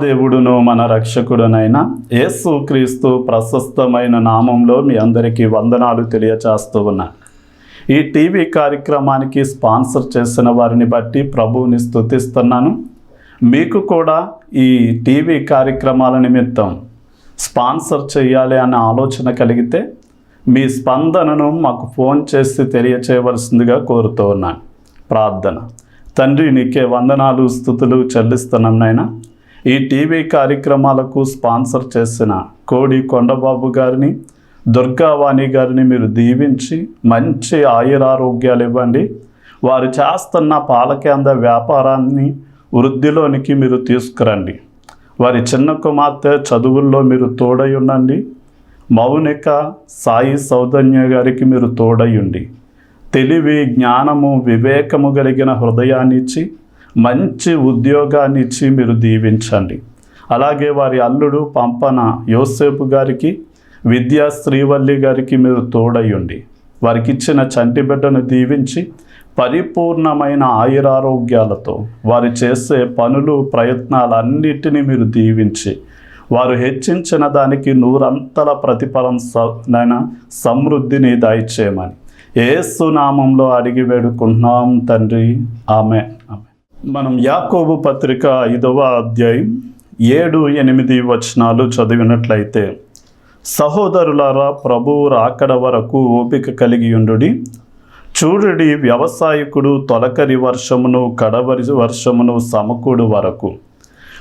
మహాదేవుడును మన రక్షకుడునైన యేసు క్రీస్తు ప్రశస్తమైన నామంలో మీ అందరికీ వందనాలు తెలియచేస్తూ ఉన్నా. ఈ టీవీ కార్యక్రమానికి స్పాన్సర్ చేసిన వారిని బట్టి ప్రభువుని స్థుతిస్తున్నాను మీకు కూడా ఈ టీవీ కార్యక్రమాల నిమిత్తం స్పాన్సర్ చేయాలి అనే ఆలోచన కలిగితే మీ స్పందనను మాకు ఫోన్ చేసి తెలియచేయవలసిందిగా కోరుతూ ఉన్నాను. ప్రార్థన. తండ్రి నీకే వందనాలు స్థుతులు చెల్లిస్తున్నాం నాయన. ఈ టీవీ కార్యక్రమాలకు స్పాన్సర్ చేసిన కోడి కొండబాబు గారిని దుర్గావాణి గారిని మీరు దీవించి మంచి ఆయురారోగ్యాలు ఇవ్వండి. వారు చేస్తున్న పాలకేంద్ర వ్యాపారాన్ని వృద్ధిలోనికి మీరు తీసుకురండి. వారి చిన్న కుమార్తె చదువుల్లో మీరు తోడై ఉండండి. మౌనిక సాయి సౌదన్య గారికి మీరు తోడయుండి తెలివి జ్ఞానము వివేకము కలిగిన హృదయాన్ని ఇచ్చి మంచి ఉద్యోగాన్ని ఇచ్చి మీరు దీవించండి. అలాగే వారి అల్లుడు పంపన యోసేపు గారికి విద్యా శ్రీవల్లి గారికి మీరు తోడయ్యండి వారికి ఇచ్చిన చంటి బిడ్డను దీవించి పరిపూర్ణమైన ఆయురారోగ్యాలతో వారు చేసే పనులు ప్రయత్నాలన్నిటినీ మీరు దీవించి వారు హెచ్చించిన దానికి నూరంతల ప్రతిఫలం సైన నైనా సమృద్ధిని దయచేయమని. ఏసునామంలో అడిగి వేడుకుంటున్నాం తండ్రి. ఆమె మనం యాకోబు పత్రిక ఐదవ అధ్యాయం ఏడు ఎనిమిది వచనాలు చదివినట్లయితే సహోదరులారా ప్రభువు రాకడ వరకు ఓపిక కలిగి ఉండుడి. చూడుడి వ్యవసాయకుడు తొలకరి వర్షమును కడవరి వర్షమును సమకూడు వరకు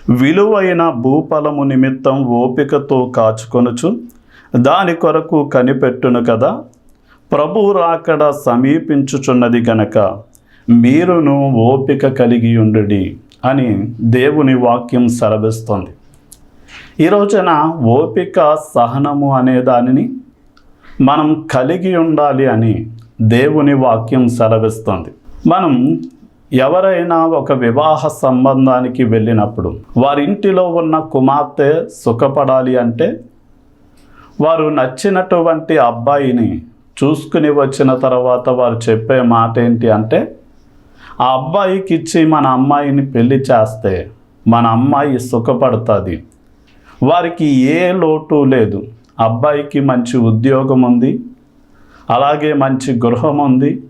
విలువైన భూఫలము నిమిత్తం ఓపికతో కాచుకొనుచు దాని కొరకు కనిపెట్టును కదా. ప్రభు రాకడ సమీపించుచున్నది గనక మీరును ఓపిక కలిగి ఉండుడి అని దేవుని వాక్యం సెలవిస్తుంది. ఈ రోజున ఓపిక సహనము అనే దానిని మనం కలిగి ఉండాలి అని దేవుని వాక్యం సెలవిస్తుంది. మనం ఎవరైనా ఒక వివాహ సంబంధానికి వెళ్ళినప్పుడు వారింటిలో ఉన్న కుమార్తె సుఖపడాలి అంటే వారు నచ్చినటువంటి అబ్బాయిని చూసుకుని వచ్చిన తర్వాత వారు చెప్పే మాట ఏంటి అంటే ఆ అబ్బాయికి ఇచ్చి మన అమ్మాయిని పెళ్ళి చేస్తే మన అమ్మాయి సుఖపడుతుంది. వారికి ఏ లోటు లేదు. అబ్బాయికి మంచి ఉద్యోగం ఉంది. అలాగే మంచి గృహం ఉంది.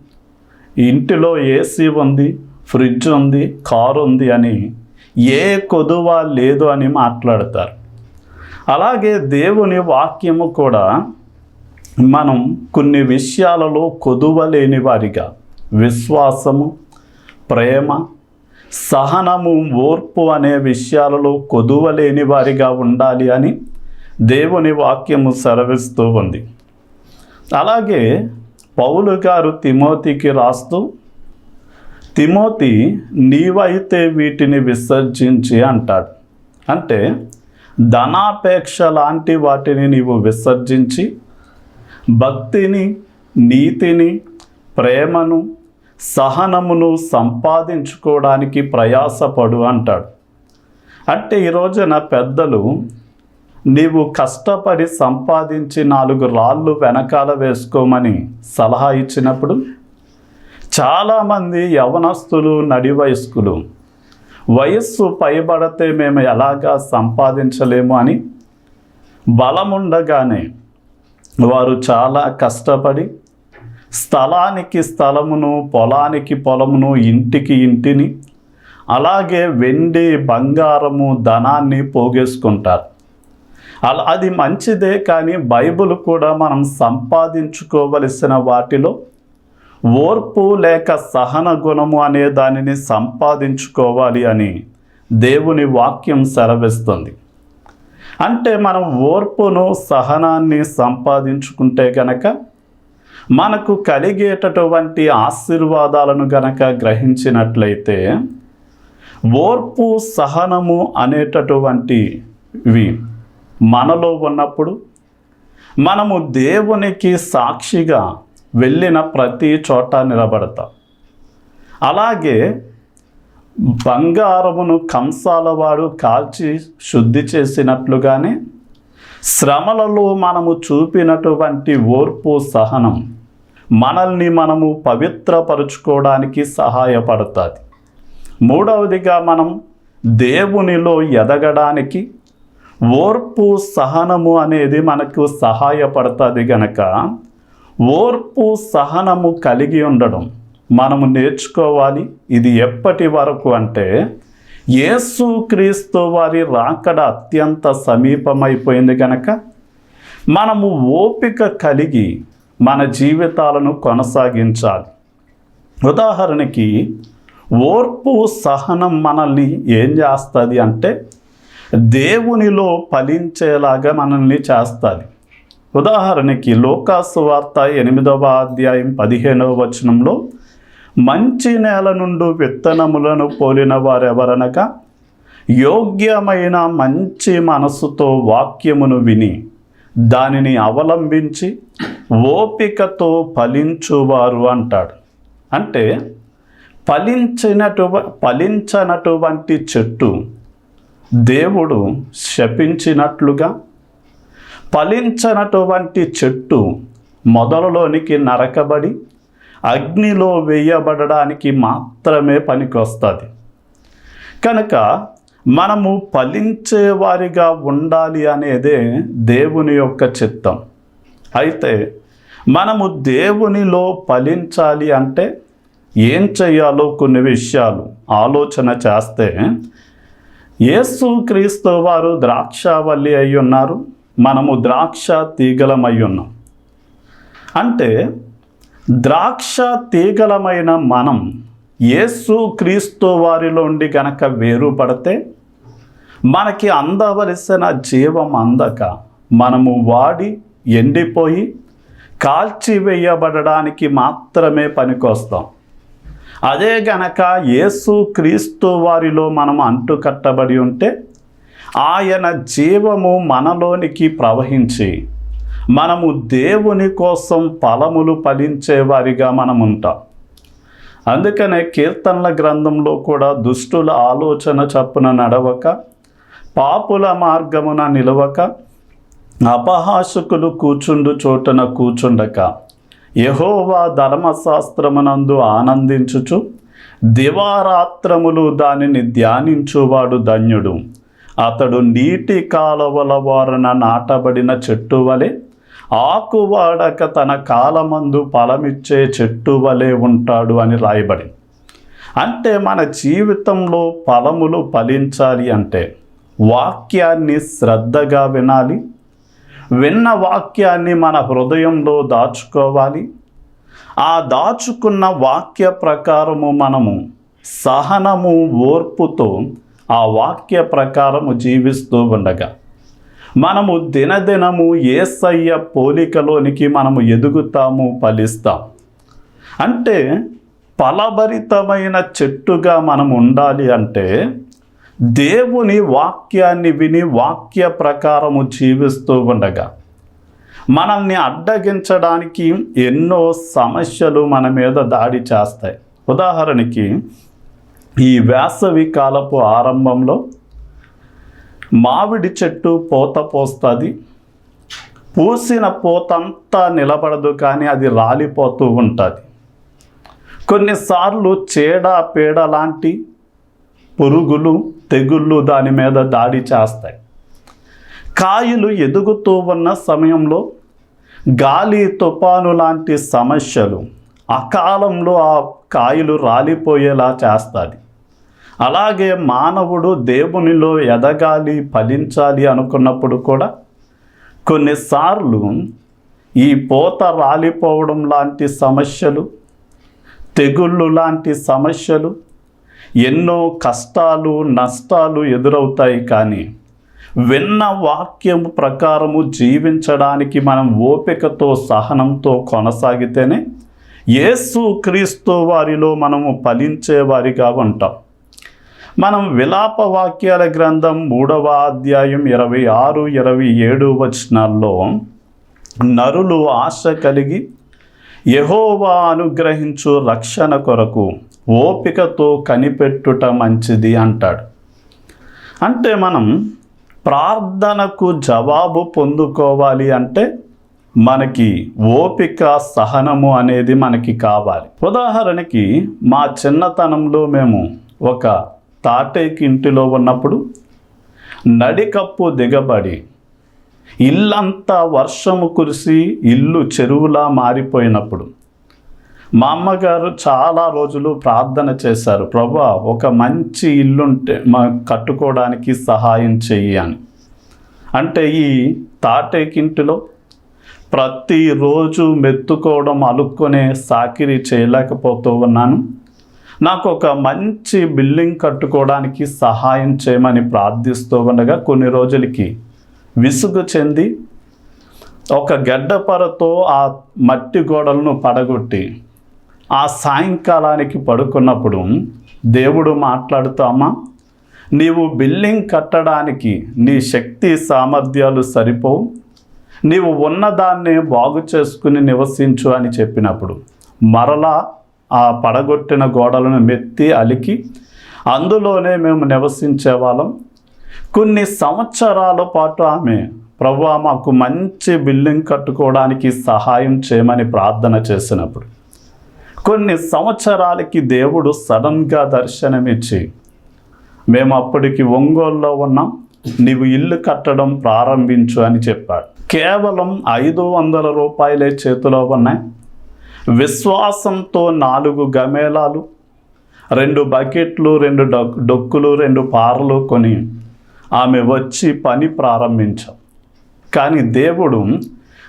ఇంటిలో ఏసీ ఉంది ఫ్రిడ్జ్ ఉంది కారు ఉంది అని ఏ కొదువ లేదు అని మాట్లాడతారు. అలాగే దేవుని వాక్యము కూడా మనం కొన్ని విషయాలలో కొదువ లేని వారిగా విశ్వాసము ప్రేమ సహనము ఓర్పు అనే విషయాలలో కొదువలేని వారిగా ఉండాలి అని దేవుని వాక్యము సెలవిస్తూ ఉంది. అలాగే పౌలు గారు తిమోతికి రాస్తూ తిమోతి నీవైతే వీటిని విసర్జించి అంటాడు. అంటే ధనాపేక్ష లాంటి వాటిని నీవు విసర్జించి భక్తిని నీతిని ప్రేమను సహనమును సంపాదించుకోవడానికి ప్రయాసపడు అంటాడు. అంటే ఈ రోజున పెద్దలు నీవు కష్టపడి సంపాదించి నాలుగు రాళ్ళు వెనకాల వేసుకోమని సలహా ఇచ్చినప్పుడు చాలామంది యవనస్తులు నడి వయస్కులు వయస్సు పైబడితే మేము ఎలాగా సంపాదించలేము అని బలముండగానే వారు చాలా కష్టపడి స్థలానికి స్థలమును పొలానికి పొలమును ఇంటికి ఇంటిని అలాగే వెండి బంగారము ధనాన్ని పోగేసుకుంటారు. అలా అది మంచిదే కానీ బైబిల్ కూడా మనం సంపాదించుకోవలసిన వాటిలో ఓర్పు లేక సహన గుణము అనే దానిని సంపాదించుకోవాలి అని దేవుని వాక్యం సెలవిస్తుంది. అంటే మనం ఓర్పును సహనాన్ని సంపాదించుకుంటే గనక మనకు కలిగేటటువంటి ఆశీర్వాదాలను గనక గ్రహించినట్లయితే ఓర్పు సహనము అనేటటువంటివి మనలో ఉన్నప్పుడు మనము దేవునికి సాక్షిగా వెళ్ళిన ప్రతి చోట నిలబడతాం. అలాగే బంగారమును కంసాల వాడు కాల్చి శుద్ధి చేసినట్లుగానే శ్రమలలో మనము చూపినటువంటి ఓర్పు సహనం మనల్ని మనము పవిత్రపరుచుకోవడానికి సహాయపడుతుంది. మూడవదిగా మనం దేవునిలో ఎదగడానికి ఓర్పు సహనము అనేది మనకు సహాయపడుతుంది గనక ఓర్పు సహనము కలిగి ఉండడం మనము నేర్చుకోవాలి. ఇది ఎప్పటి వరకు అంటే యేసు క్రీస్తు వారి రాకడ అత్యంత సమీపమైపోయింది గనక మనము ఓపిక కలిగి మన జీవితాలను కొనసాగించాలి. ఉదాహరణకి ఓర్పు సహనం మనల్ని ఏం చేస్తుంది అంటే దేవునిలో ఫలించేలాగా మనల్ని చేస్తుంది. ఉదాహరణకి లోకాసు వార్త ఎనిమిదవ అధ్యాయం పదిహేనవ వచనంలో మంచి నేల నుండి విత్తనములను పోలిన వారెవరనగా యోగ్యమైన మంచి మనసుతో వాక్యమును విని దానిని అవలంబించి ఓపికతో ఫలించువారు అంటాడు. అంటే ఫలించినటు ఫలించనటువంటి చెట్టు దేవుడు శపించినట్లుగా ఫలించనటువంటి చెట్టు మొదలలోనికి నరకబడి అగ్నిలో వేయబడడానికి మాత్రమే పనికొస్తుంది. కనుక మనము ఫలించేవారిగా ఉండాలి అనేదే దేవుని యొక్క చిత్తం. అయితే మనము దేవునిలో ఫలించాలి అంటే ఏం చేయాలో కొన్ని విషయాలు ఆలోచన చేస్తే యేసు క్రీస్తు వారు ద్రాక్షావల్లి అయి ఉన్నారు మనము ద్రాక్ష తీగలమై ఉన్నాం. అంటే ద్రాక్ష తీగలమైన మనం యేసు క్రీస్తు వారిలోండి గనక వేరుపడితే మనకి అందవలసిన జీవం అందక మనము వాడి ఎండిపోయి కాల్చివేయబడడానికి మాత్రమే పనికొస్తాం. అదే గనక యేసు క్రీస్తు వారిలో మనం అంటుకట్టబడి ఉంటే ఆయన జీవము మనలోనికి ప్రవహించి మనము దేవుని కోసం ఫలములు ఫలించే వారిగా మనం ఉంటాం అందుకనే కీర్తనల గ్రంథంలో కూడా దుష్టుల ఆలోచన చప్పున నడవక పాపుల మార్గమున నిలవక అపహాసకులు కూర్చుండు చోటన కూర్చుండక యహోవా ధర్మశాస్త్రమునందు ఆనందించుచు దివారాత్రములు దానిని ధ్యానించువాడు ధన్యుడు. అతడు నీటి కాలువల వారన నాటబడిన చెట్టు వలె ఆకువాడక తన కాలమందు ఫలమిచ్చే చెట్టు వలె ఉంటాడు అని రాయబడి అంటే మన జీవితంలో ఫలములు ఫలించాలి అంటే వాక్యాన్ని శ్రద్ధగా వినాలి విన్న వాక్యాన్ని మన హృదయంలో దాచుకోవాలి. ఆ దాచుకున్న వాక్య ప్రకారము మనము సహనము ఓర్పుతో ఆ వాక్య ప్రకారము జీవిస్తూ ఉండగా మనము దినదినము ఏసయ్య పోలికలోనికి మనము ఎదుగుతాము ఫలిస్తాం. అంటే ఫలభరితమైన చెట్టుగా మనం ఉండాలి అంటే దేవుని వాక్యాన్ని విని వాక్య ప్రకారము జీవిస్తూ ఉండగా మనల్ని అడ్డగించడానికి ఎన్నో సమస్యలు మన మీద దాడి చేస్తాయి. ఉదాహరణకి ఈ వేసవి కాలపు ఆరంభంలో మామిడి చెట్టు పూత పోస్తుంది. పూసిన పూతంతా నిలబడదు కానీ అది రాలిపోతూ ఉంటుంది. కొన్నిసార్లు చీడ పీడ లాంటి పురుగులు తెగుళ్ళు దాని మీద దాడి చేస్తాయి. కాయలు ఎదుగుతూ ఉన్న సమయంలో గాలి తుఫాను లాంటి సమస్యలు అకాలంలో ఆ కాయలు రాలిపోయేలా చేస్తుంది. అలాగే మానవుడు దేవునిలో ఎదగాలి ఫలించాలి అనుకున్నప్పుడు కూడా కొన్నిసార్లు ఈ పూత రాలిపోవడం లాంటి సమస్యలు తెగుళ్ళు లాంటి సమస్యలు ఎన్నో కష్టాలు నష్టాలు ఎదురవుతాయి కానీ విన్న వాక్యం ప్రకారము జీవించడానికి మనం ఓపికతో సహనంతో కొనసాగితేనే యేసు క్రీస్తు వారిలో మనము ఫలించే వారిగా ఉంటాం. మనం విలాప వాక్యాల గ్రంథం మూడవ అధ్యాయం ఇరవై ఆరు ఇరవై ఏడు వచనాల్లో నరులు ఆశ కలిగి యహోవా అనుగ్రహించు రక్షణ కొరకు ఓపికతో కనిపెట్టుట మంచిది అంటాడు. అంటే మనం ప్రార్థనకు జవాబు పొందుకోవాలి అంటే మనకి ఓపిక సహనము అనేది మనకి కావాలి. ఉదాహరణకి మా చిన్నతనంలో మేము ఒక తాటేకి ఇంటిలో ఉన్నప్పుడు నడికప్పు దిగబడి ఇల్లంతా వర్షము కురిసి ఇల్లు చెరువులా మారిపోయినప్పుడు మా అమ్మగారు చాలా రోజులు ప్రార్థన చేశారు ప్రభా ఒక మంచి ఇల్లుంటే మా కట్టుకోవడానికి సహాయం చెయ్యి అని. అంటే ఈ తాటేకింటిలో ప్రతిరోజు మెత్తుకోవడం అలుక్కునే సాకిరి చేయలేకపోతూ ఉన్నాను. నాకు ఒక మంచి బిల్డింగ్ కట్టుకోవడానికి సహాయం చేయమని ప్రార్థిస్తూ ఉండగా కొన్ని రోజులకి విసుగు చెంది ఒక గడ్డపరతో ఆ మట్టి గోడలను పడగొట్టి ఆ సాయంకాలానికి పడుకున్నప్పుడు దేవుడు మాట్లాడుతామా నీవు బిల్డింగ్ కట్టడానికి నీ శక్తి సామర్థ్యాలు సరిపోవు. నీవు ఉన్నదాన్నే బాగు చేసుకుని నివసించు అని చెప్పినప్పుడు మరలా ఆ పడగొట్టిన గోడలను మెత్తి అలికి అందులోనే మేము నివసించే వాళ్ళం. కొన్ని సంవత్సరాల పాటు ఆమె ప్రభు మాకు మంచి బిల్డింగ్ కట్టుకోవడానికి సహాయం చేయమని ప్రార్థన చేసినప్పుడు కొన్ని సంవత్సరాలకి దేవుడు సడన్గా దర్శనమిచ్చి మేము అప్పటికి ఒంగోలులో ఉన్నాం నీవు ఇల్లు కట్టడం ప్రారంభించు అని చెప్పాడు. కేవలం ఐదు వందల రూపాయలే చేతిలో ఉన్నాయి. విశ్వాసంతో నాలుగు గమేలాలు రెండు బకెట్లు రెండు డొక్ డొక్కులు రెండు పారలు కొని ఆమె వచ్చి పని ప్రారంభించాం. కానీ దేవుడు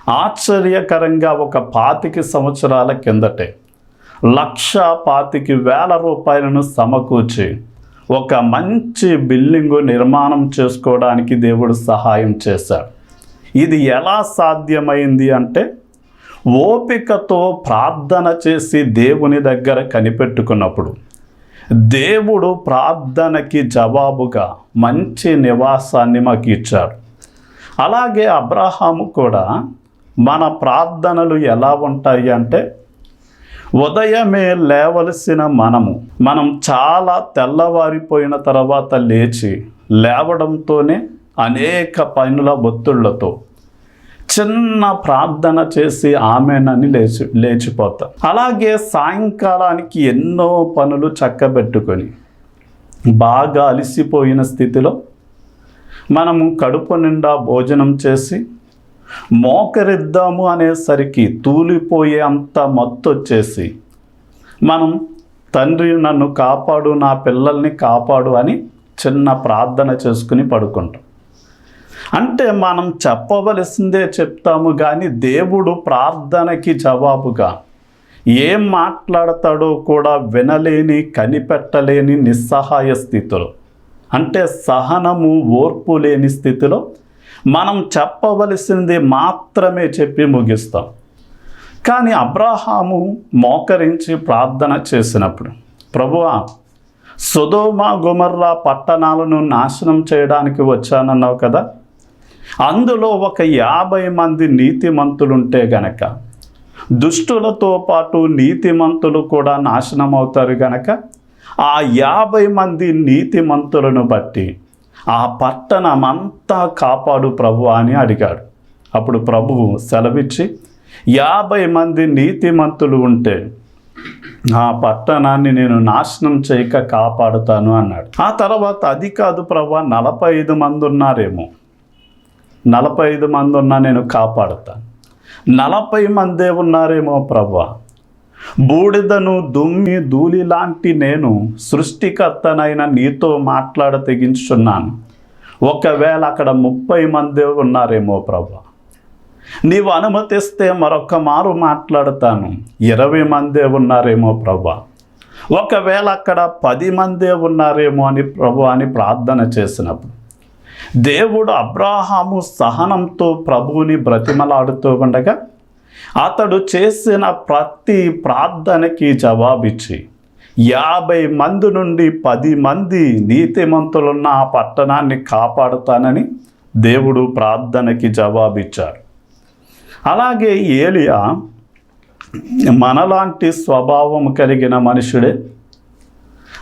ఆశ్చర్యకరంగా ఒక పాతిక సంవత్సరాల కిందటే లక్ష పాతికి వేల రూపాయలను సమకూర్చి ఒక మంచి బిల్డింగు నిర్మాణం చేసుకోవడానికి దేవుడు సహాయం చేశాడు. ఇది ఎలా సాధ్యమైంది అంటే ఓపికతో ప్రార్థన చేసి దేవుని దగ్గర కనిపెట్టుకున్నప్పుడు దేవుడు ప్రార్థనకి జవాబుగా మంచి నివాసాన్ని మాకు ఇచ్చాడు. అలాగే అబ్రహాము కూడా మన ప్రార్థనలు ఎలా ఉంటాయి అంటే ఉదయమే లేవలసిన మనము మనం చాలా తెల్లవారిపోయిన తర్వాత లేచి లేవడంతోనే అనేక పనుల ఒత్తుళ్ళతో చిన్న ప్రార్థన చేసి ఆమెనని లేచి లేచిపోతాం. అలాగే సాయంకాలానికి ఎన్నో పనులు చక్కబెట్టుకొని బాగా అలసిపోయిన స్థితిలో మనము కడుపు నిండా భోజనం చేసి మోకరిద్దాము అనేసరికి తూలిపోయే అంత మత్తు వచ్చేసి మనం తండ్రి నన్ను కాపాడు నా పిల్లల్ని కాపాడు అని చిన్న ప్రార్థన చేసుకుని పడుకుంటాం. అంటే మనం చెప్పవలసిందే చెప్తాము కానీ దేవుడు ప్రార్థనకి జవాబుగా ఏం మాట్లాడతాడో కూడా వినలేని కనిపెట్టలేని నిస్సహాయ స్థితిలో అంటే సహనము ఓర్పు లేని స్థితిలో మనం చెప్పవలసింది మాత్రమే చెప్పి ముగిస్తాం. కానీ అబ్రాహాము మోకరించి ప్రార్థన చేసినప్పుడు ప్రభువా సుధోమ గుమర్రా పట్టణాలను నాశనం చేయడానికి వచ్చానన్నావు కదా? అందులో ఒక యాభై మంది నీతిమంతులుంటే గనక దుష్టులతో పాటు నీతిమంతులు కూడా నాశనం అవుతారు గనక ఆ యాభై మంది నీతిమంతులను బట్టి ఆ పట్టణమంతా కాపాడు ప్రభు అని అడిగాడు. అప్పుడు ప్రభువు సెలవిచ్చి యాభై మంది నీతిమంతులు ఉంటే ఆ పట్టణాన్ని నేను నాశనం చేయక కాపాడుతాను అన్నాడు. ఆ తర్వాత అది కాదు ప్రభు నలభై ఐదు మంది ఉన్నారేమో. నలభై ఐదు మంది ఉన్నా నేను కాపాడుతాను నలభై మందే ఉన్నారేమో ప్రభా. బూడిదను దుమ్మి ధూళి లాంటి నేను సృష్టికర్తనైన నీతో మాట్లాడ తెగించున్నాను ఒకవేళ అక్కడ ముప్పై మందే ఉన్నారేమో ప్రభా. నీవు అనుమతిస్తే మరొక మారు మాట్లాడతాను. ఇరవై మందే ఉన్నారేమో ప్రభా. ఒకవేళ అక్కడ పది మందే ఉన్నారేమో అని ప్రభు అని ప్రార్థన చేసినప్పుడు. దేవుడు అబ్రాహాము సహనంతో ప్రభువుని బ్రతిమలాడుతూ ఉండగా అతడు చేసిన ప్రతి ప్రార్థనకి జవాబిచ్చి యాభై మంది నుండి పది మంది నీతిమంతులున్న ఆ పట్టణాన్ని కాపాడుతానని దేవుడు ప్రార్థనకి జవాబిచ్చాడు. అలాగే ఏలియా మనలాంటి స్వభావం కలిగిన మనుషుడే.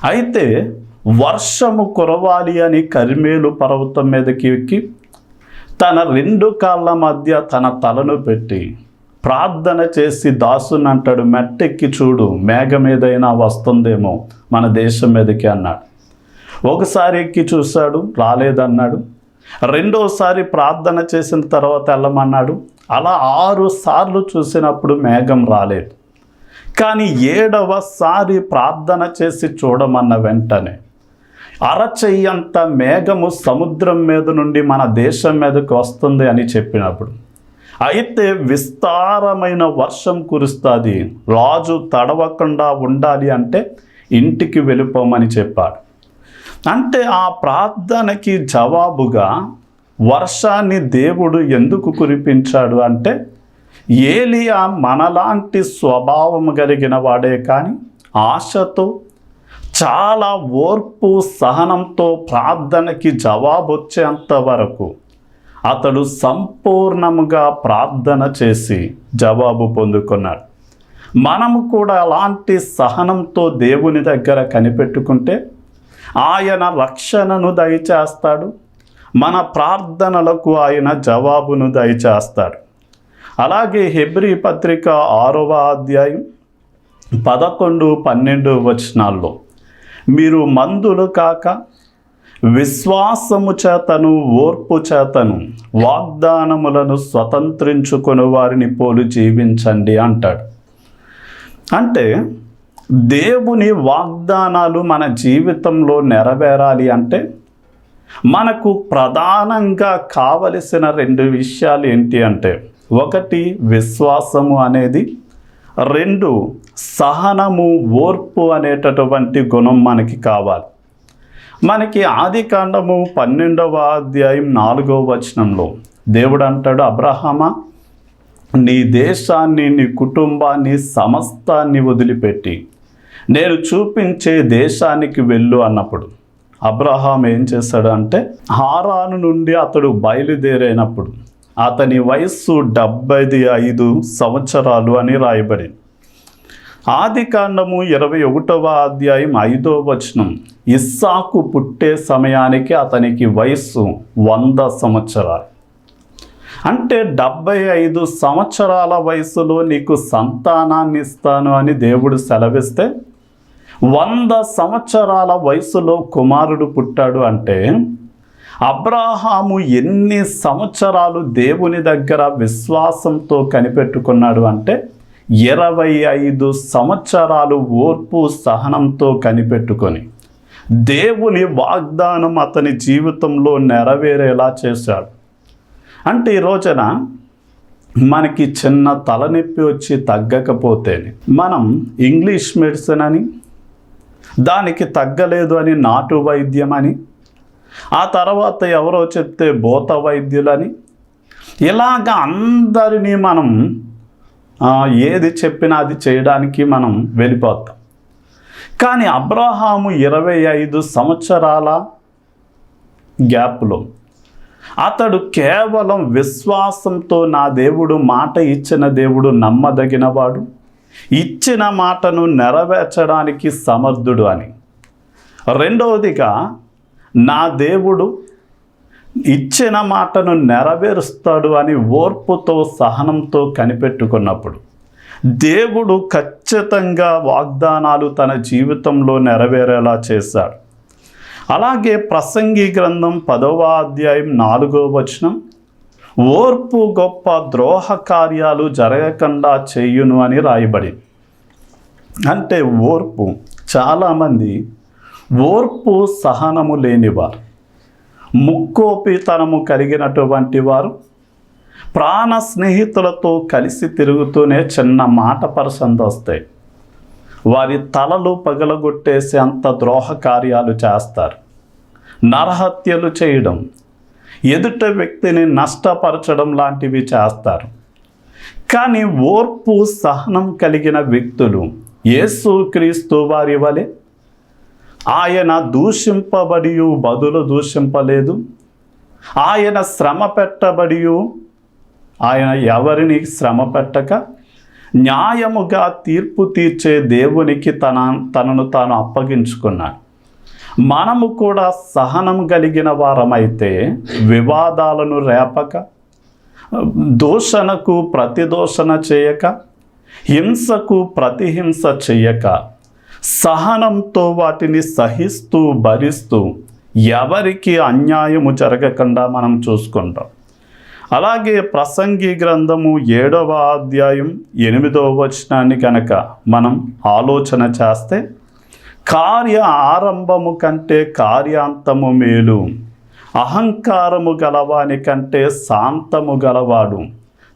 అయితే వర్షము కురవాలి అని కరిమేలు పర్వతం మీదకి ఎక్కి తన రెండు కాళ్ళ మధ్య తన తలను పెట్టి ప్రార్థన చేసి దాసుని అంటాడు మెట్టెక్కి చూడు మేఘం ఏదైనా వస్తుందేమో మన దేశం మీదకి అన్నాడు. ఒకసారి ఎక్కి చూశాడు రాలేదన్నాడు. రెండోసారి ప్రార్థన చేసిన తర్వాత వెళ్ళమన్నాడు. అలా ఆరు సార్లు చూసినప్పుడు మేఘం రాలేదు. కానీ ఏడవసారి ప్రార్థన చేసి చూడమన్న వెంటనే అరచెయ్యంత మేఘము సముద్రం మీద నుండి మన దేశం మీదకి వస్తుంది అని చెప్పినప్పుడు అయితే విస్తారమైన వర్షం కురుస్తుంది. రాజు తడవకుండా ఉండాలి అంటే ఇంటికి వెళ్ళిపోమని చెప్పాడు. అంటే ఆ ప్రార్థనకి జవాబుగా వర్షాన్ని దేవుడు ఎందుకు కురిపించాడు అంటే ఏలియా మనలాంటి స్వభావం కలిగిన వాడే కానీ ఆశతో చాలా ఓర్పు సహనంతో ప్రార్థనకి జవాబు వచ్చేంత వరకు అతడు సంపూర్ణంగా ప్రార్థన చేసి జవాబు పొందుకున్నాడు. మనము కూడా అలాంటి సహనంతో దేవుని దగ్గర కనిపెట్టుకుంటే ఆయన రక్షణను దయచేస్తాడు మన ప్రార్థనలకు ఆయన జవాబును దయచేస్తాడు. అలాగే హెబ్రి పత్రిక ఆరవ అధ్యాయం పదకొండు పన్నెండు వచనాల్లో మీరు మందులు కాక విశ్వాసము చేతను ఓర్పు చేతను వాగ్దానములను స్వతంత్రించుకొని వారిని పోలు జీవించండి అంటాడు. అంటే దేవుని వాగ్దానాలు మన జీవితంలో నెరవేరాలి అంటే మనకు ప్రధానంగా కావలసిన రెండు విషయాలు ఏంటి అంటే ఒకటి విశ్వాసము అనేది రెండు సహనము ఓర్పు అనేటటువంటి గుణం మనకి కావాలి. మనకి ఆది కాండము పన్నెండవ అధ్యాయం నాలుగవ వచనంలో దేవుడు అంటాడు అబ్రహమా నీ దేశాన్ని నీ కుటుంబాన్ని సమస్తాన్ని వదిలిపెట్టి నేను చూపించే దేశానికి వెళ్ళు అన్నప్పుడు అబ్రహాం ఏం చేశాడు అంటే హారాను నుండి అతడు బయలుదేరైనప్పుడు అతని వయస్సు డెబ్బై ఐదు సంవత్సరాలు అని రాయబడింది. ఆది కాండము ఇరవై ఒకటవ అధ్యాయం ఐదో వచనం. ఇస్సాకు పుట్టే సమయానికి అతనికి వయస్సు వంద సంవత్సరాలు. అంటే డెబ్బై ఐదు సంవత్సరాల వయసులో నీకు సంతానాన్ని ఇస్తాను అని దేవుడు సెలవిస్తే వంద సంవత్సరాల వయసులో కుమారుడు పుట్టాడు అంటే అబ్రాహాము ఎన్ని సంవత్సరాలు దేవుని దగ్గర విశ్వాసంతో కనిపెట్టుకున్నాడు అంటే ఇరవై ఐదు సంవత్సరాలు ఓర్పు సహనంతో కనిపెట్టుకొని దేవుని వాగ్దానం అతని జీవితంలో నెరవేరేలా చేశాడు. అంటే ఈ రోజున మనకి చిన్న తలనొప్పి వచ్చి తగ్గకపోతే మనం ఇంగ్లీష్ మెడిసిన్ అని దానికి తగ్గలేదు అని నాటు వైద్యం అని ఆ తర్వాత ఎవరో చెప్తే భూత వైద్యులని. ఇలాగ అందరినీ మనం ఏది చెప్పినా అది చేయడానికి మనం వెళ్ళిపోతాం. కానీ అబ్రహాము ఇరవై ఐదు సంవత్సరాల గ్యాప్లో అతడు కేవలం విశ్వాసంతో నా దేవుడు మాట ఇచ్చిన దేవుడు నమ్మదగినవాడు. ఇచ్చిన మాటను నెరవేర్చడానికి సమర్థుడు అని. రెండవదిగా నా దేవుడు ఇచ్చిన మాటను నెరవేరుస్తాడు అని ఓర్పుతో సహనంతో కనిపెట్టుకున్నప్పుడు దేవుడు ఖచ్చితంగా వాగ్దానాలు తన జీవితంలో నెరవేరేలా చేశాడు. అలాగే ప్రసంగి గ్రంథం పదవ అధ్యాయం నాలుగో వచనం ఓర్పు గొప్ప ద్రోహ కార్యాలు జరగకుండా చేయును అని రాయబడింది. అంటే ఓర్పు. చాలామంది ఓర్పు సహనము లేనివారు. ముక్కోపితనము కలిగినటువంటి వారు ప్రాణ స్నేహితులతో కలిసి తిరుగుతూనే చిన్న మాట పరసంది వస్తాయి. వారి తలలు పగలగొట్టేసి అంత ద్రోహ కార్యాలు చేస్తారు. నరహత్యలు చేయడం ఎదుట వ్యక్తిని నష్టపరచడం లాంటివి చేస్తారు. కానీ ఓర్పు సహనం కలిగిన వ్యక్తులు యేసుక్రీస్తు వారి వలె ఆయన దూషింపబడి బదులు దూషింపలేదు. ఆయన శ్రమ పెట్టబడి ఆయన ఎవరిని శ్రమ పెట్టక? న్యాయముగా తీర్పు తీర్చే దేవునికి తన తనను తాను అప్పగించుకున్నాడు. మనము కూడా సహనం కలిగిన వారమైతే వివాదాలను రేపక? దూషణకు ప్రతిదోషణ చేయక? హింసకు ప్రతిహింస చేయక? సహనంతో వాటిని సహిస్తూ భరిస్తూ ఎవరికి అన్యాయము జరగకుండా మనం చూసుకుంటాం. అలాగే ప్రసంగి గ్రంథము ఏడవ అధ్యాయం ఎనిమిదవ వచనాన్ని కనుక మనం ఆలోచన చేస్తే కార్య ఆరంభము కంటే కార్యాంతము మేలు అహంకారము గలవాని కంటే శాంతము గలవాడు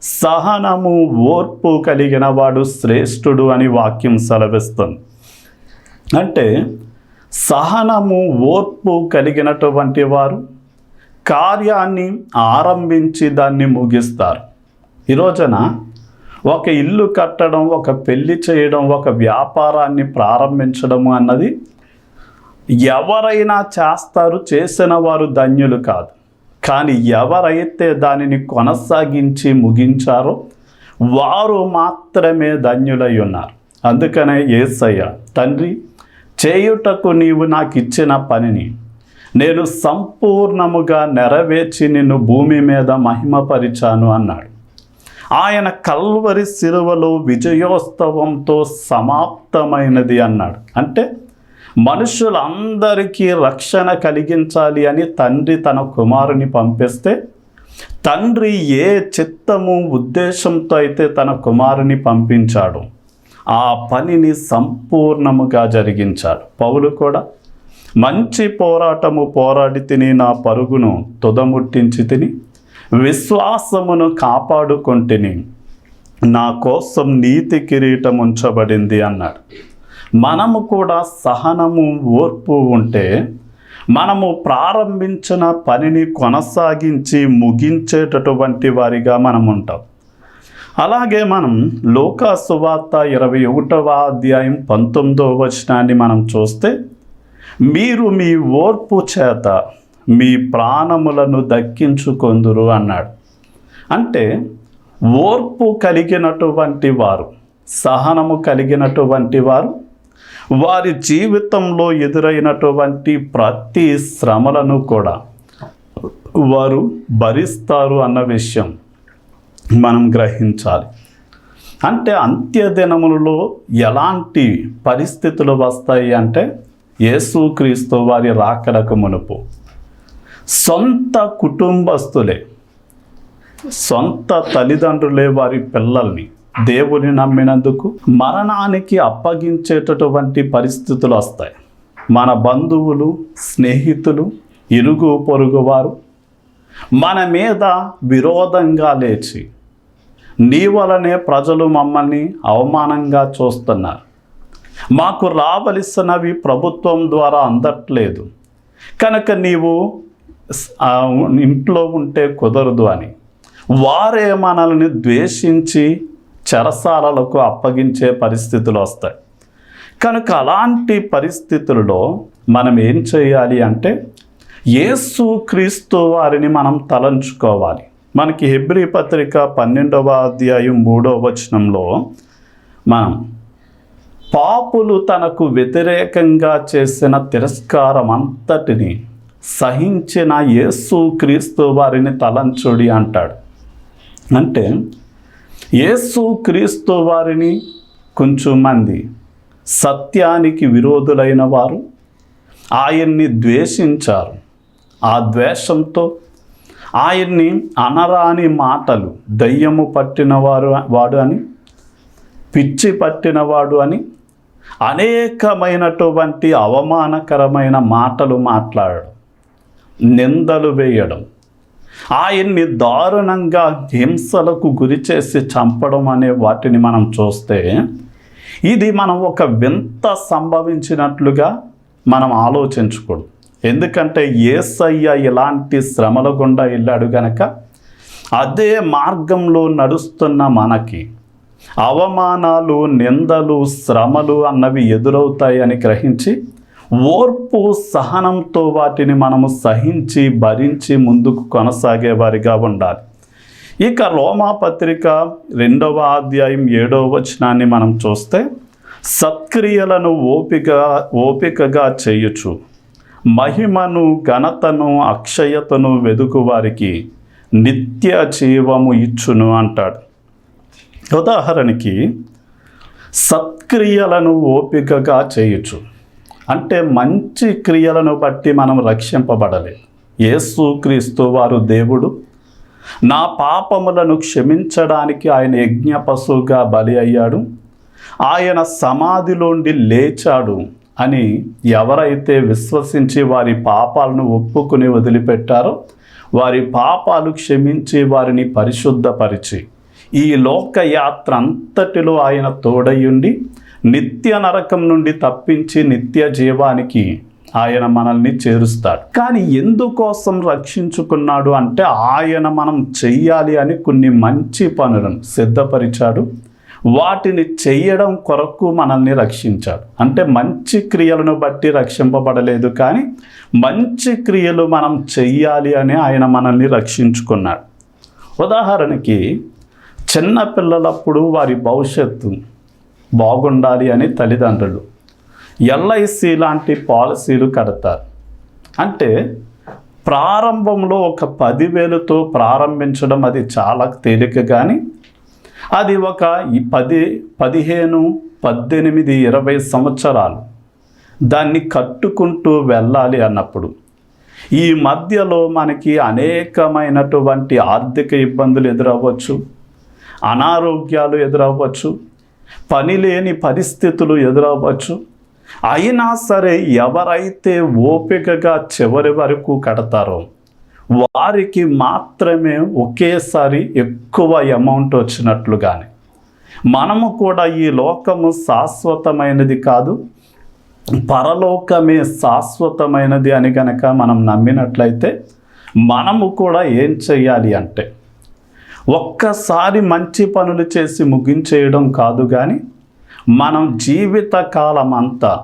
సహనము ఓర్పు కలిగిన వాడు శ్రేష్ఠుడు అని వాక్యం సెలవిస్తుంది. అంటే సహనము ఓర్పు కలిగినటువంటి వారు కార్యాన్ని ఆరంభించి దాన్ని ముగిస్తారు. ఈ రోజున ఒక ఇల్లు కట్టడం ఒక పెళ్ళి చేయడం ఒక వ్యాపారాన్ని ప్రారంభించడం అన్నది ఎవరైనా చేస్తారు చేసిన వారు ధన్యులు కాదు. కానీ ఎవరైతే దానిని కొనసాగించి ముగించారో వారు మాత్రమే ధన్యులై ఉన్నారు. అందుకనే ఏసయ్య తండ్రి చేయుటకు నీవు నాకు ఇచ్చిన పనిని నేను సంపూర్ణముగా నెరవేర్చి నిన్ను భూమి మీద మహిమపరిచాను అన్నాడు. ఆయన కల్వరి శిలువలో విజయోత్సవంతో సమాప్తమైనది అన్నాడు. అంటే మనుషులందరికీ రక్షణ కలిగించాలి అని తండ్రి తన కుమారుని పంపిస్తే తండ్రి ఏ చిత్తము ఉద్దేశంతో అయితే తన కుమారుని పంపించాడు ఆ పనిని సంపూర్ణముగా జరిగించాడు. పౌలు కూడా మంచి పోరాటము పోరాడి తిని నా పరుగును తుదముట్టించి తిని విశ్వాసమును కాపాడుకొంటిని నా కోసం నీతి కిరీటం ఉంచబడింది అన్నాడు. మనము కూడా సహనము ఓర్పు ఉంటే మనము ప్రారంభించిన పనిని కొనసాగించి ముగించేటటువంటి వారిగా మనం ఉంటాం అలాగే మనం లోకాసువార్త ఇరవై ఒకటవ అధ్యాయం పంతొమ్మిదవ వచనాన్ని మనం చూస్తే మీరు మీ ఓర్పు చేత మీ ప్రాణములను దక్కించుకొందురు అన్నాడు. అంటే ఓర్పు కలిగినటువంటి వారు సహనము కలిగినటువంటి వారు వారి జీవితంలో ఎదురైనటువంటి ప్రతి శ్రమలను కూడా వారు భరిస్తారు అన్న విషయం. మనం గ్రహించాలి. అంటే అంత్యదినములలో ఎలాంటి పరిస్థితులు వస్తాయి అంటే యేసుక్రీస్తు వారి రాకడకు మునుపు. సొంత కుటుంబస్తులే సొంత తల్లిదండ్రులే వారి పిల్లల్ని దేవుని నమ్మినందుకు మరణానికి అప్పగించేటటువంటి పరిస్థితులు వస్తాయి. మన బంధువులు స్నేహితులు ఇరుగు పొరుగు వారు మన మీద విరోధంగా లేచి నీ వలనే ప్రజలు మమ్మల్ని అవమానంగా చూస్తున్నారు. మాకు రావలసినవి ప్రభుత్వం ద్వారా అందట్లేదు. కనుక నీవు ఇంట్లో ఉంటే కుదరదు అని. వారే మనల్ని ద్వేషించి చెరసాలలకు అప్పగించే పరిస్థితులు వస్తాయి. కనుక అలాంటి పరిస్థితులలో మనం ఏం చేయాలి అంటే యేసు క్రీస్తు వారిని మనం తలంచుకోవాలి. మనకి హెబ్రి పత్రిక పన్నెండవ అధ్యాయం మూడవ వచనంలో మనం పాపులు తనకు వ్యతిరేకంగా చేసిన తిరస్కారం అంతటిని సహించిన యేసు క్రీస్తు వారిని తలంచుడి అంటాడు. అంటే యేసు క్రీస్తు వారిని కొంచెం మంది సత్యానికి విరోధులైన వారు ఆయన్ని ద్వేషించారు. ఆ ద్వేషంతో ఆయన్ని అనరాని మాటలు దయ్యము పట్టినవారు వాడు అని పిచ్చి పట్టినవాడు అని అనేకమైనటువంటి అవమానకరమైన మాటలు మాట్లాడడం నిందలు వేయడం ఆయన్ని దారుణంగా హింసలకు గురి చేసి చంపడం అనే వాటిని మనం చూస్తే ఇది మనం ఒక వింత సంభవించినట్లుగా మనం ఆలోచించకూడదు. ఎందుకంటే ఏసయ్య ఇలాంటి శ్రమల గుండా వెళ్ళాడు గనక అదే మార్గంలో నడుస్తున్న మనకి అవమానాలు నిందలు శ్రమలు అన్నవి ఎదురవుతాయని గ్రహించి ఓర్పు సహనంతో వాటిని మనము సహించి భరించి ముందుకు కొనసాగే వారిగా ఉండాలి. ఇక రోమాపత్రిక రెండవ అధ్యాయం ఏడవ వచనాన్ని మనం చూస్తే సత్క్రియలను ఓపిక ఓపికగా చేయుచు. మహిమను ఘనతను అక్షయతను వెదుకు వారికి నిత్య జీవము ఇచ్చును అంటాడు. ఉదాహరణకి సత్క్రియలను ఓపికగా చేయొచ్చు అంటే మంచి క్రియలను బట్టి మనం రక్షింపబడలే. యేసు క్రీస్తు వారు దేవుడు. నా పాపములను క్షమించడానికి ఆయన యజ్ఞ పశువుగా బలి అయ్యాడు. ఆయన సమాధిలోండి లేచాడు. అని ఎవరైతే విశ్వసించి వారి పాపాలను ఒప్పుకుని వదిలిపెట్టారో వారి పాపాలు క్షమించి వారిని పరిశుద్ధపరిచి ఈ లోకయాత్ర అంతటిలో ఆయన తోడయుండి నిత్య నరకం నుండి తప్పించి నిత్య జీవానికి ఆయన మనల్ని చేరుస్తాడు. కానీ ఎందుకోసం రక్షించుకున్నాడు అంటే ఆయన మనం చెయ్యాలి అని కొన్ని మంచి పనులను సిద్ధపరిచాడు. వాటిని చేయడం కొరకు మనల్ని రక్షించాడు. అంటే మంచి క్రియలను బట్టి రక్షింపబడలేదు కానీ మంచి క్రియలు మనం చెయ్యాలి అని ఆయన మనల్ని రక్షించుకున్నాడు. ఉదాహరణకి చిన్న పిల్లలప్పుడు వారి భవిష్యత్తు బాగుండాలి అని తల్లిదండ్రులు ఎల్ఐసి లాంటి పాలసీలు కడతారు. అంటే ప్రారంభంలో ఒక పదివేలతో ప్రారంభించడం అది చాలా తేలిక కానీ అది ఒక పది పదిహేను పద్దెనిమిది ఇరవై సంవత్సరాలు. దాన్ని కట్టుకుంటూ వెళ్ళాలి అన్నప్పుడు. ఈ మధ్యలో మనకి అనేకమైనటువంటి ఆర్థిక ఇబ్బందులు ఎదురవ్వచ్చు. అనారోగ్యాలు ఎదురవ్వచ్చు. పని లేని పరిస్థితులు ఎదురవ్వచ్చు. అయినా సరే ఎవరైతే ఓపికగా చివరి వరకు కడతారో వారికి మాత్రమే ఒకేసారి ఎక్కువ అమౌంట్ వచ్చినట్లుగానే. మనము కూడా ఈ లోకము శాశ్వతమైనది కాదు పరలోకమే శాశ్వతమైనది అని కనుక మనం నమ్మినట్లయితే మనము కూడా ఏం చేయాలి అంటే ఒక్కసారి మంచి పనులు చేసి ముగించేయడం కాదు కానీ మనం జీవిత కాలం అంతా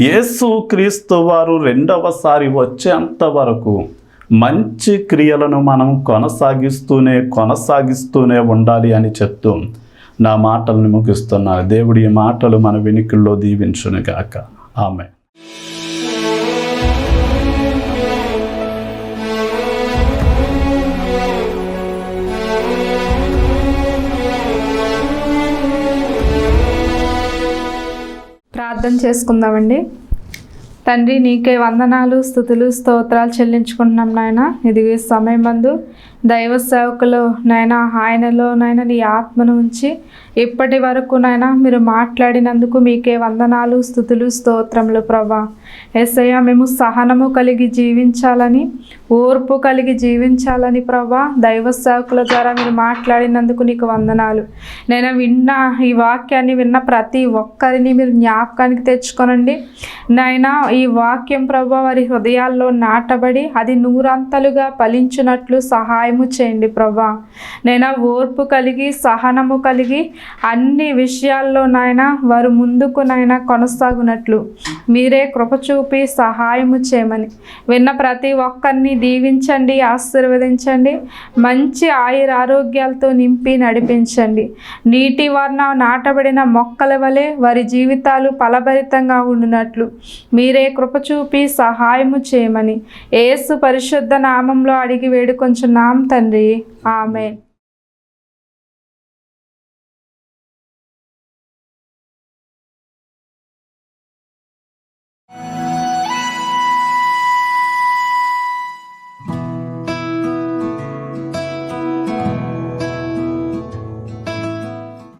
యేసు క్రీస్తు వారు రెండవసారి వచ్చేంత వరకు మంచి క్రియలను మనం కొనసాగిస్తూనే కొనసాగిస్తూనే ఉండాలి అని చెప్తూ నా మాటలను ముగిస్తున్నాను దేవుడి ఈ మాటలు మన వెనుకల్లో దీవించునుగాక. ఆమె ప్రార్థన చేసుకుందామండి. తండ్రి నీకే వందనాలు స్థుతులు స్తోత్రాలు చెల్లించుకుంటున్నాం నాయన. ఇది సమయం మందు దైవ సేవకులు నాయన ఆయనలో నాయన నీ ఆత్మను ఉంచి ఇప్పటి వరకు నాయన మీరు మాట్లాడినందుకు మీకే వందనాలు స్థుతులు స్తోత్రములు ప్రభా. ఎస్ఐయ మేము సహనము కలిగి జీవించాలని ఓర్పు కలిగి జీవించాలని ప్రభా. దైవ సేవకుల ద్వారా మీరు మాట్లాడినందుకు నీకు వందనాలు. నేను విన్న ఈ వాక్యాన్ని విన్న ప్రతి ఒక్కరిని మీరు జ్ఞాపకానికి తెచ్చుకోనండి. నాయన ఈ వాక్యం ప్రభా వారి హృదయాల్లో నాటబడి అది నూరంతలుగా ఫలించినట్లు సహాయము చేయండి ప్రభా. నేను ఓర్పు కలిగి సహనము కలిగి అన్ని విషయాల్లో వారు ముందుకు కొనసాగునట్లు. మీరే కృప చూపి సహాయము చేయమని. విన్న ప్రతి ఒక్కరిని దీవించండి ఆశీర్వదించండి. మంచి ఆయుర ఆరోగ్యాలతో నింపి నడిపించండి. నీటి వర్ణ నాటబడిన మొక్కల వలె వారి జీవితాలు ఫలభరితంగా ఉండినట్లు. మీరే కృప చూపి సహాయము చేయమని. ఏసు పరిశుద్ధ నామంలో అడిగి వేడుకొంచున్నాం తండ్రి. ఆమె